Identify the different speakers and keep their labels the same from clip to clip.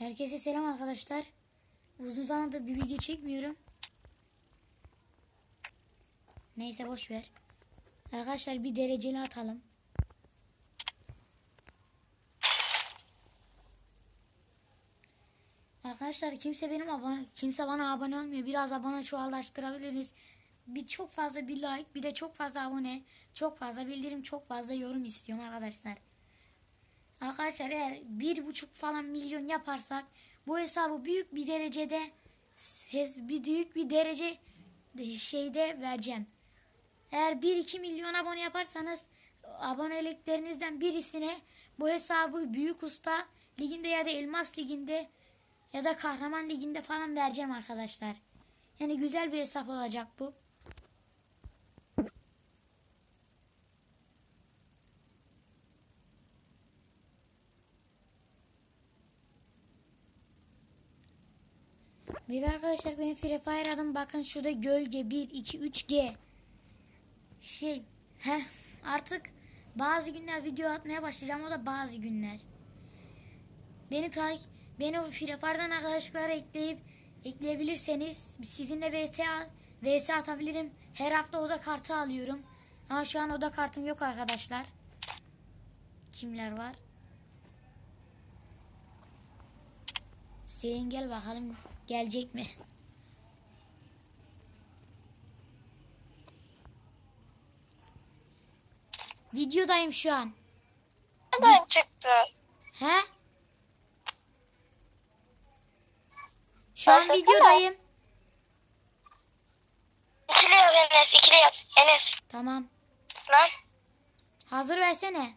Speaker 1: Herkese selam arkadaşlar. Uzun zamandır bir video çekmiyorum. Neyse boş ver. Arkadaşlar bir dereceli atalım. Arkadaşlar kimse benim abone kimse bana abone olmuyor. Biraz abone çoğallaştırabiliriz. Bir çok fazla bir like, bir de çok fazla abone, çok fazla bildirim, çok fazla yorum istiyorum arkadaşlar. Arkadaşlar eğer bir buçuk falan milyon yaparsak bu hesabı büyük bir derecede ses bir büyük bir derece de- şeyde vereceğim. Eğer 1-2 milyon abone yaparsanız aboneliklerinizden birisine bu hesabı büyük usta liginde ya da elmas liginde ya da kahraman liginde falan vereceğim arkadaşlar. Yani güzel bir hesap olacak bu. Bir arkadaşlar benim Free Fire adım bakın şurada gölge 1 2 3 G. Şey, he artık bazı günler video atmaya başlayacağım o da bazı günler. Beni tay beni Free Fire'dan arkadaşlara ekleyip ekleyebilirseniz sizinle VS VS atabilirim. Her hafta oda kartı alıyorum. Ama şu an oda kartım yok arkadaşlar. Kimler var? Selin gel bakalım gelecek mi? Videodayım şu an.
Speaker 2: Nereden çıktı?
Speaker 1: He? Şu an
Speaker 2: Başlasana.
Speaker 1: videodayım.
Speaker 2: İkili yaz Enes, ikili yaz. Enes.
Speaker 1: Tamam.
Speaker 2: Lan.
Speaker 1: Hazır versene.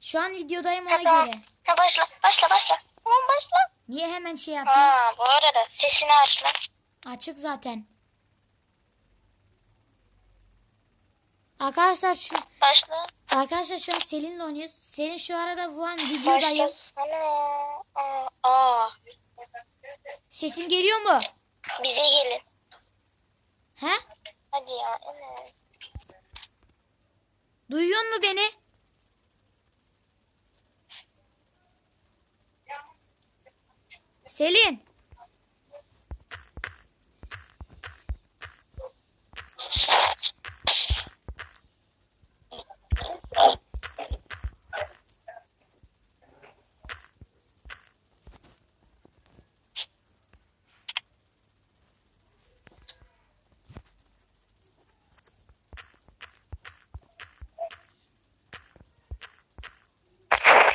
Speaker 1: Şu an videodayım ona
Speaker 2: tamam.
Speaker 1: göre.
Speaker 2: Ha, başla, başla, başla. Tamam başla.
Speaker 1: Niye hemen şey yapayım?
Speaker 2: Ha, bu arada sesini aç lan.
Speaker 1: Açık zaten. Arkadaşlar şu,
Speaker 2: Başla.
Speaker 1: arkadaşlar şu an Selin'le oynuyoruz. Selin şu arada bu an videodayım.
Speaker 2: Başlasana. Aa, aa.
Speaker 1: Sesim geliyor mu?
Speaker 2: Bize gelin.
Speaker 1: He?
Speaker 2: Hadi ya Enes.
Speaker 1: Duyuyor mu beni? Selin.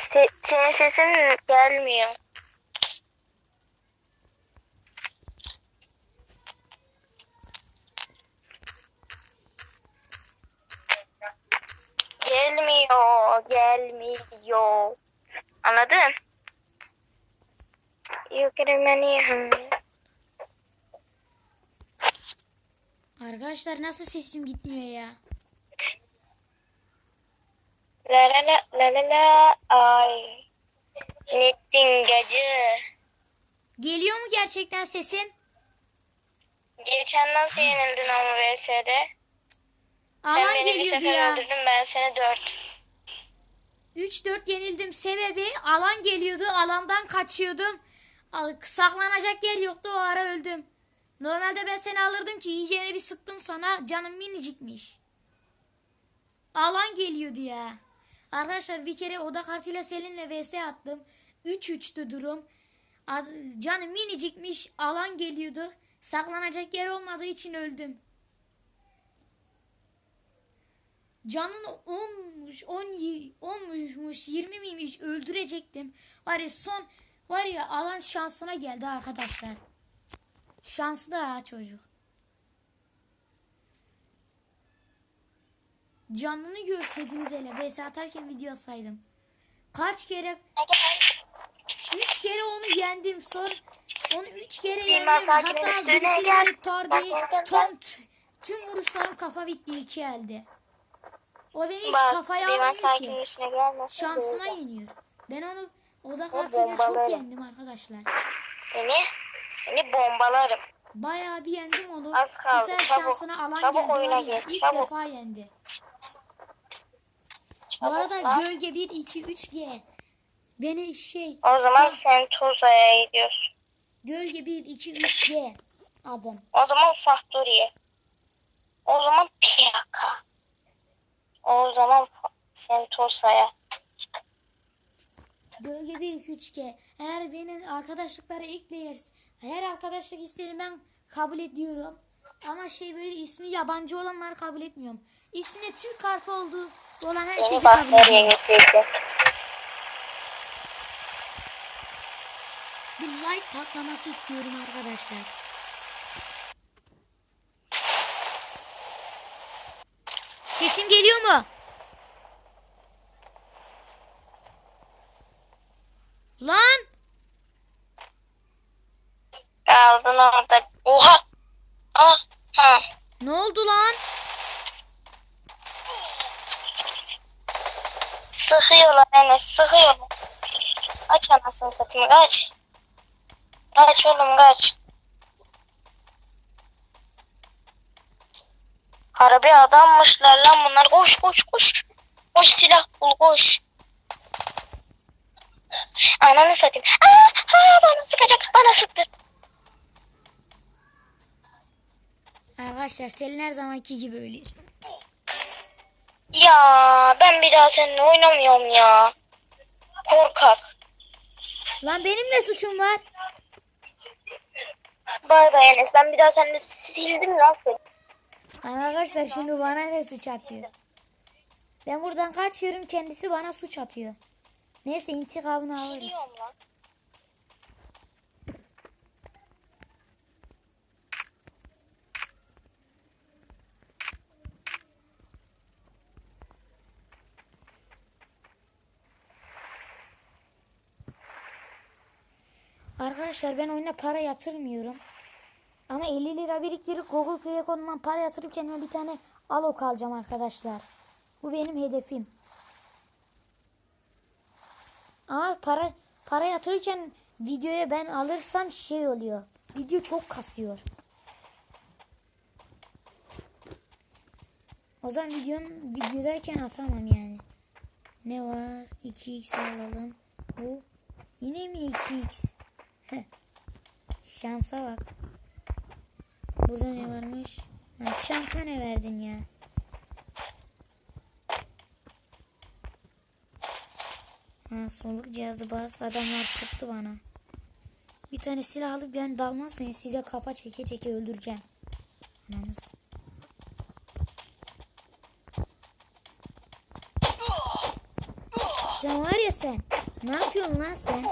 Speaker 2: Se senin sesin gelmiyor. Gelmiyor. Anladın? Yukarı
Speaker 1: Arkadaşlar nasıl sesim gitmiyor ya?
Speaker 2: La la la la la la ay. Nettin gacı.
Speaker 1: Geliyor mu gerçekten sesim?
Speaker 2: Geçen nasıl yenildin ama VS'de? Sen
Speaker 1: Alan
Speaker 2: beni bir
Speaker 1: geliyordu
Speaker 2: sefer
Speaker 1: ya.
Speaker 2: öldürdün ben seni dört.
Speaker 1: 3-4 yenildim. Sebebi alan geliyordu. Alandan kaçıyordum. Saklanacak yer yoktu. O ara öldüm. Normalde ben seni alırdım ki iyicene bir sıktım sana. Canım minicikmiş. Alan geliyordu ya. Arkadaşlar bir kere oda kartıyla Selin'le vs attım. 3-3'tü durum. Canım minicikmiş. Alan geliyordu. Saklanacak yer olmadığı için öldüm. Canın 10'muş, 10 10'muşmuş, 20 miymiş öldürecektim. Var ya son var ya alan şansına geldi arkadaşlar. Şanslı ha çocuk. Canını görseydiniz hele vs atarken video saydım. Kaç kere üç kere onu yendim son onu üç kere yendim.
Speaker 2: Bilmem, sakinin
Speaker 1: Hatta
Speaker 2: üstüne
Speaker 1: birisi
Speaker 2: gel.
Speaker 1: gelip tar diye tam tüm vuruşlarım kafa bitti iki elde. O beni hiç
Speaker 2: Bak
Speaker 1: kafaya almıyor ki.
Speaker 2: böyle.
Speaker 1: yeniyor. Ben onu oda kartıyla çok yendim arkadaşlar.
Speaker 2: Seni, seni bombalarım.
Speaker 1: Bayağı bir yendim onu.
Speaker 2: Az kaldı,
Speaker 1: Bu sefer şansına alan
Speaker 2: çabuk
Speaker 1: geldi
Speaker 2: oyuna gir,
Speaker 1: İlk
Speaker 2: çabuk.
Speaker 1: defa yendi. Bu
Speaker 2: Çabuk
Speaker 1: arada
Speaker 2: lan.
Speaker 1: gölge 1 2 3 G. Beni şey
Speaker 2: O zaman Sentoza'ya gidiyoruz.
Speaker 1: gölge 1 2 3 G adım.
Speaker 2: O zaman Factory'e. O zaman Piyaka. O zaman Sentosa'ya.
Speaker 1: Gölge 1 2 3 G. Eğer beni arkadaşlıklara ekleyeriz. Her arkadaşlık isteğini ben kabul ediyorum. Ama şey böyle ismi yabancı olanları kabul etmiyorum. İsminde Türk harfi olduğu olan herkesi kabul ediyorum. Bir like patlaması istiyorum arkadaşlar. Sesim geliyor mu? Lan!
Speaker 2: Kaldın orada. Oha! Ah! Ha!
Speaker 1: Ne oldu lan?
Speaker 2: Sıkıyorlar Enes, sıkıyorlar. Kaç anasını satayım, kaç. Kaç oğlum, kaç. Harbi adammışlar lan bunlar. Koş, koş, koş. Koş silah bul, koş. Ananı satayım. Aa, aa, bana sıkacak, bana sıktı.
Speaker 1: Arkadaşlar Selin her zamanki gibi ölür.
Speaker 2: Ya ben bir daha seninle oynamıyorum ya. Korkak.
Speaker 1: Lan benim ne suçum var?
Speaker 2: Bay bay Enes ben bir daha seninle sildim lan seni.
Speaker 1: Arkadaşlar şimdi bana ne suç atıyor? Ben buradan kaçıyorum kendisi bana suç atıyor. Neyse intikamını alırız. Arkadaşlar ben oyuna para yatırmıyorum. Ama 50 lira biriktirip Google Play konumundan para yatırıp kendime bir tane alok alacağım arkadaşlar. Bu benim hedefim. Ama para para yatırırken videoya ben alırsam şey oluyor. Video çok kasıyor. O zaman videonun videodayken atamam yani. Ne var? 2x alalım. Bu yine mi 2x? Heh. Şansa bak. Burada ne varmış? Ha, çanta ne verdin ya? Ha, soluk cihazı bas. Adamlar sıktı bana. Bir tane silah alıp ben dalmazsam size kafa çeke çeke öldüreceğim. Anamız. Sen var ya sen. Ne yapıyorsun lan sen?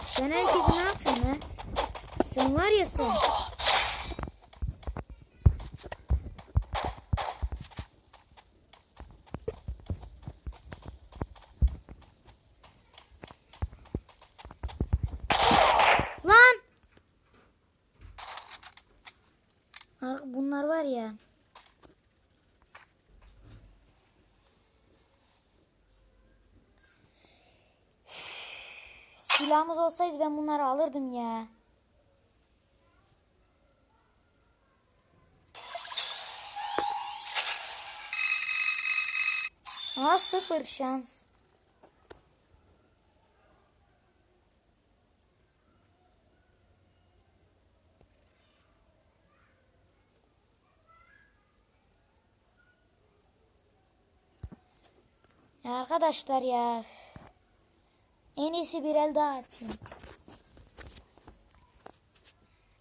Speaker 1: Sen herkesi ne yapıyorsun ha? Sen var ya sen. Lan! Ar- Bunlar var ya. Silahımız olsaydı ben bunları alırdım ya. Aa sıfır şans. Arkadaşlar ya. En iyisi bir el daha atayım.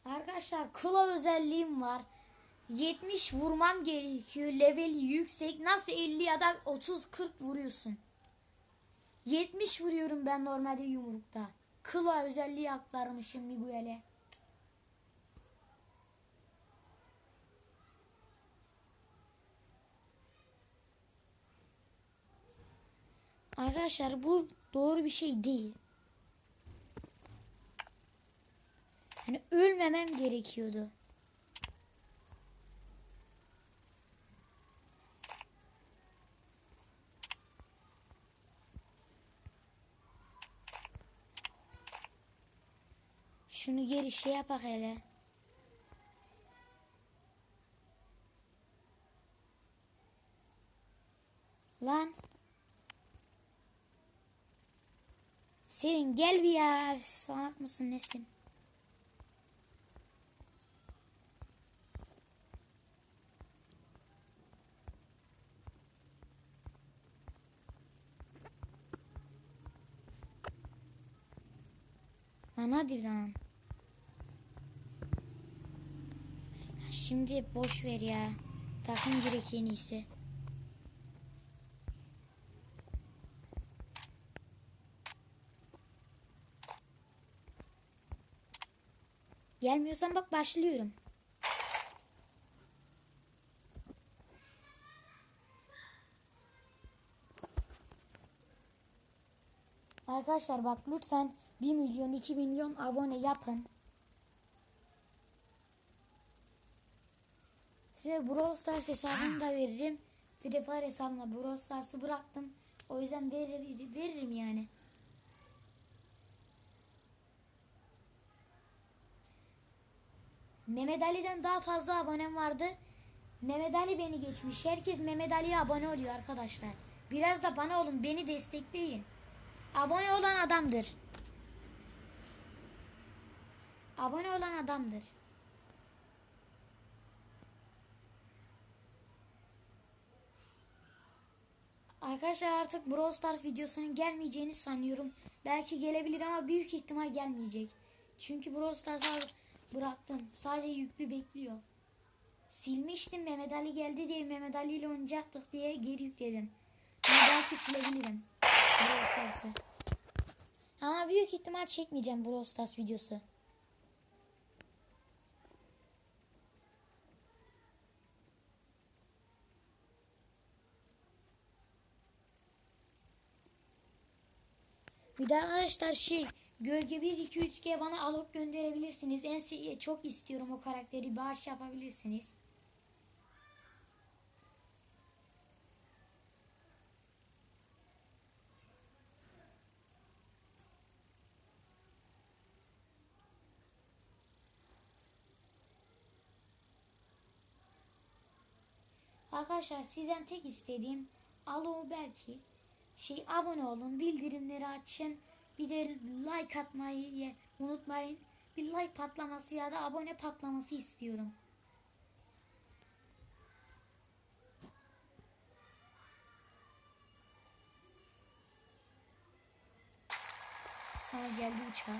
Speaker 1: Arkadaşlar kula özelliğim var. 70 vurmam gerekiyor. Leveli yüksek. Nasıl 50 ya da 30-40 vuruyorsun? 70 vuruyorum ben normalde yumrukta. Kıla özelliği aktarmışım Miguel'e. Arkadaşlar bu doğru bir şey değil. Hani ölmemem gerekiyordu. Şunu geri şey yapak hele. Lan. Senin gel bir ya. Salak mısın nesin? Lan hadi lan. Şimdi boş ver ya. Takım gerek en iyisi. Gelmiyorsan bak başlıyorum. Arkadaşlar bak lütfen 1 milyon 2 milyon abone yapın. Size Brawl Stars hesabını da veririm. Free Fire hesabına Brawl Stars'ı bıraktım. O yüzden verir, veririm yani. Mehmet Ali'den daha fazla abonem vardı. Mehmet Ali beni geçmiş. Herkes Mehmet Ali'ye abone oluyor arkadaşlar. Biraz da bana olun. Beni destekleyin. Abone olan adamdır. Abone olan adamdır. Arkadaşlar artık Brawl Stars videosunun gelmeyeceğini sanıyorum. Belki gelebilir ama büyük ihtimal gelmeyecek. Çünkü Brawl Stars'ı bıraktım. Sadece yüklü bekliyor. Silmiştim Mehmet Ali geldi diye Mehmet Ali ile oynayacaktık diye geri yükledim. Ama belki silebilirim. Ama büyük ihtimal çekmeyeceğim Brawl Stars videosu. Bir de arkadaşlar şey gölge 1 2 3 G bana alok gönderebilirsiniz. En çok istiyorum o karakteri bağış yapabilirsiniz. Arkadaşlar sizden tek istediğim alo belki şey abone olun, bildirimleri açın. Bir de like atmayı unutmayın. Bir like patlaması ya da abone patlaması istiyorum. Ha geldi uçağı.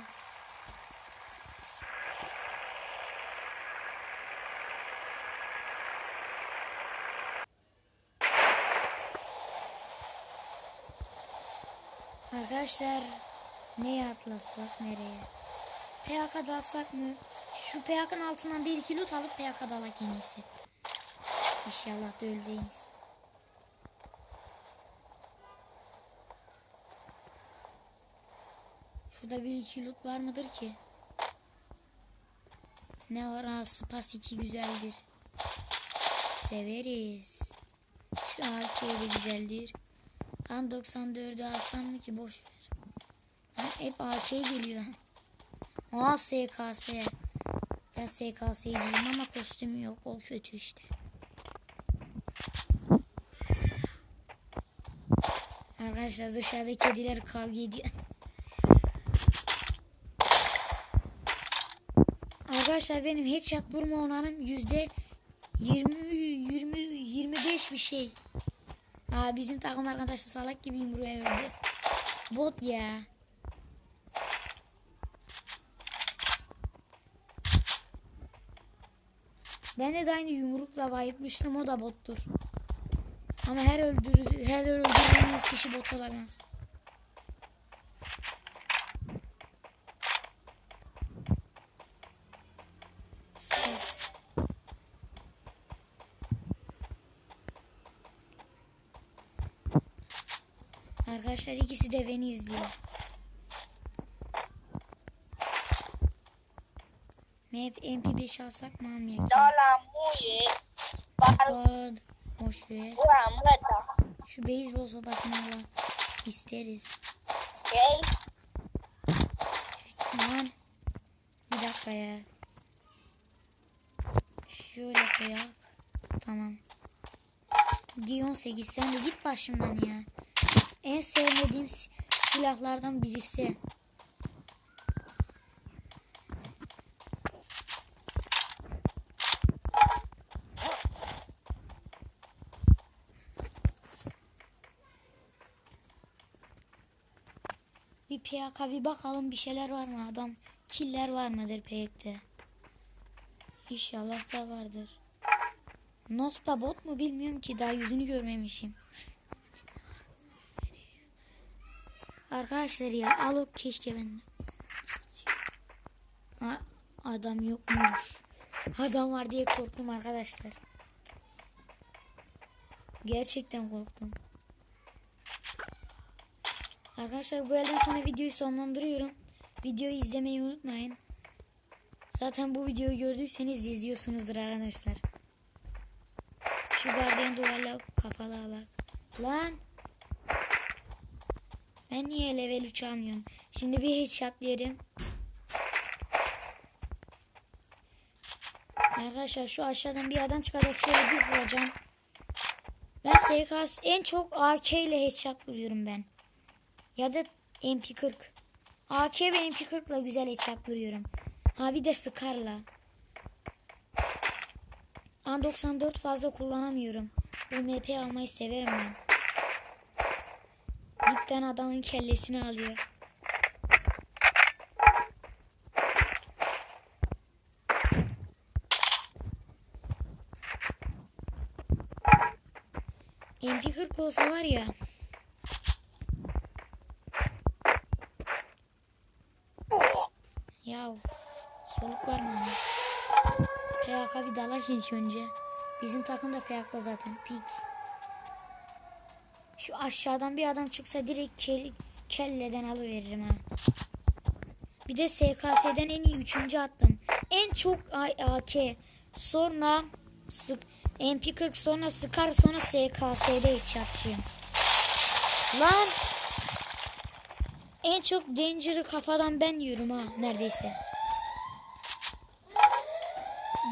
Speaker 1: Arkadaşlar neye atlasak nereye? PK'da alsak mı? Şu PK'nın altından bir iki loot alıp PK'da alak en iyisi. İnşallah da öyleyiz. Şurada bir iki loot var mıdır ki? Ne var ha spas 2 güzeldir. Severiz. Şu AK de güzeldir. Lan 94'ü alsam mı ki boş ver. Hep AK geliyor. Aa SKS. Ben SKS'ciyim ama kostüm yok. O kötü işte. Arkadaşlar dışarıda kediler kavga ediyor. Arkadaşlar benim headshot vurma oranım yüzde 20 20 25 bir şey. Aa bizim takım arkadaşı salak gibi yumruğa verdi. Bot ya. Ben de aynı yumrukla bayılmıştım o da bottur. Ama her öldürü her öldürdüğünüz kişi bot olamaz. Arkadaşlar ikisi de beni izliyor. Map MP5 alsak mı almayak? ya?
Speaker 2: Dola muy Bal
Speaker 1: Kod. Boş ver. Şu beyzbol sopasını alalım. İsteriz.
Speaker 2: Okay.
Speaker 1: Aman. Bir dakika ya. Şöyle koyak. Tamam. Dion 8 sen de git başımdan ya. En sevmediğim si- silahlardan birisi. PK bir bakalım bir şeyler var mı adam? Killer var mıdır PK'de? İnşallah da vardır. Nospa bot mu bilmiyorum ki daha yüzünü görmemişim. Arkadaşlar ya alok keşke ben. Ha, adam yokmuş. Adam var diye korktum arkadaşlar. Gerçekten korktum. Arkadaşlar bu elden sonra videoyu sonlandırıyorum. Videoyu izlemeyi unutmayın. Zaten bu videoyu gördüyseniz izliyorsunuzdur arkadaşlar. Şu gardiyan duvarla kafalı alak. Lan. Ben niye level 3 almıyorum? Şimdi bir headshot yerim. Arkadaşlar şu aşağıdan bir adam çıkacak. Şöyle bir vuracağım. Ben SKS en çok AK ile headshot vuruyorum ben. Ya da MP40. AK ve MP40 ile güzel headshot vuruyorum. Ha bir de Scar'la. A94 fazla kullanamıyorum. UMP almayı severim ben. Dipten adamın kellesini alıyor. MP40 olsa var ya soluk var mı? PK bir dalak ilk önce. Bizim takım da PK'da zaten. Pik. Şu aşağıdan bir adam çıksa direkt kel, kelleden alıveririm ha. Bir de SKS'den en iyi üçüncü attım. En çok AK. Sonra sık MP40 sonra Scar sonra SKS'de headshotçıyım. Lan en çok Danger'ı kafadan ben yiyorum ha neredeyse.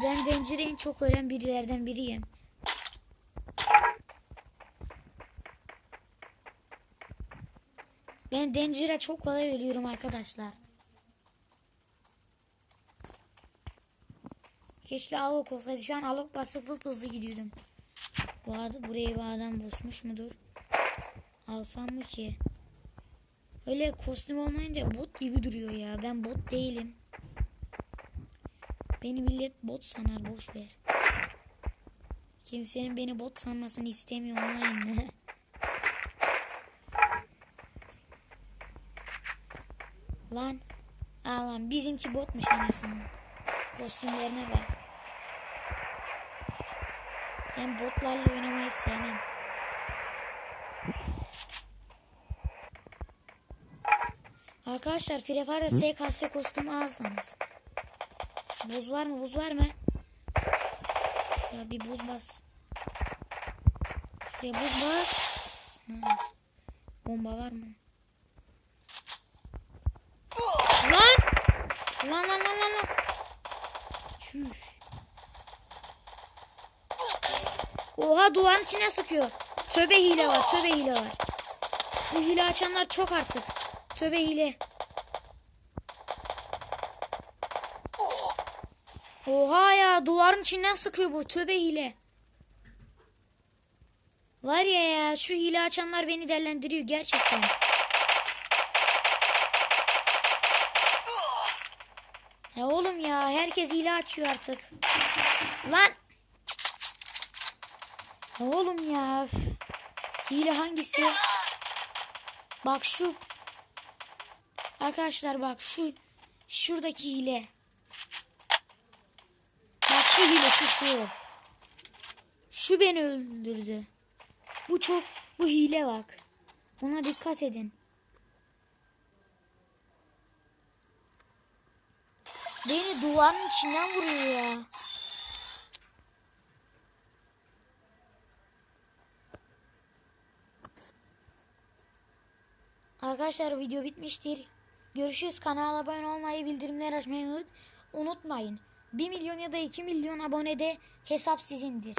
Speaker 1: Ben Danger'ı en çok ölen birilerden biriyim. Ben Danger'a çok kolay ölüyorum arkadaşlar. Keşke Alok olsaydı. Şu an Alok basıp hızlı gidiyordum. Bu arada burayı bir adam bozmuş mudur? Alsam mı ki? Öyle kostüm olmayınca bot gibi duruyor ya. Ben bot değilim. Beni millet bot sanar boş ver. Kimsenin beni bot sanmasını istemiyorum lan. lan. Aa lan bizimki botmuş azından. Kostümlerine bak. Ben botlarla oynamayı sevmem. Arkadaşlar Free Fire'da SKS kostümü alsanız. Buz var mı? Buz var mı? Ya bir buz bas. Şuraya buz bas. Ha. Bomba var mı? Lan! Lan lan lan lan lan. Çüş. Oha duvarın içine sıkıyor. Töbe hile var. Töbe hile var. Bu hile açanlar çok artık. Töbe hile. Oha ya duvarın içinden sıkıyor bu. Töbe hile. Var ya ya şu hile açanlar beni delendiriyor gerçekten. Ya oğlum ya herkes hile açıyor artık. Lan. Ya oğlum ya. Hile hangisi? Bak şu. Arkadaşlar bak şu. Şuradaki hile. Bak şu hile şu şu. Beni öldürdü. Bu çok. Bu hile bak. Buna dikkat edin. Beni duvarın içinden vuruyor ya. Arkadaşlar video bitmiştir. Görüşürüz. Kanala abone olmayı, bildirimleri açmayı unut- unutmayın. 1 milyon ya da 2 milyon abonede hesap sizindir.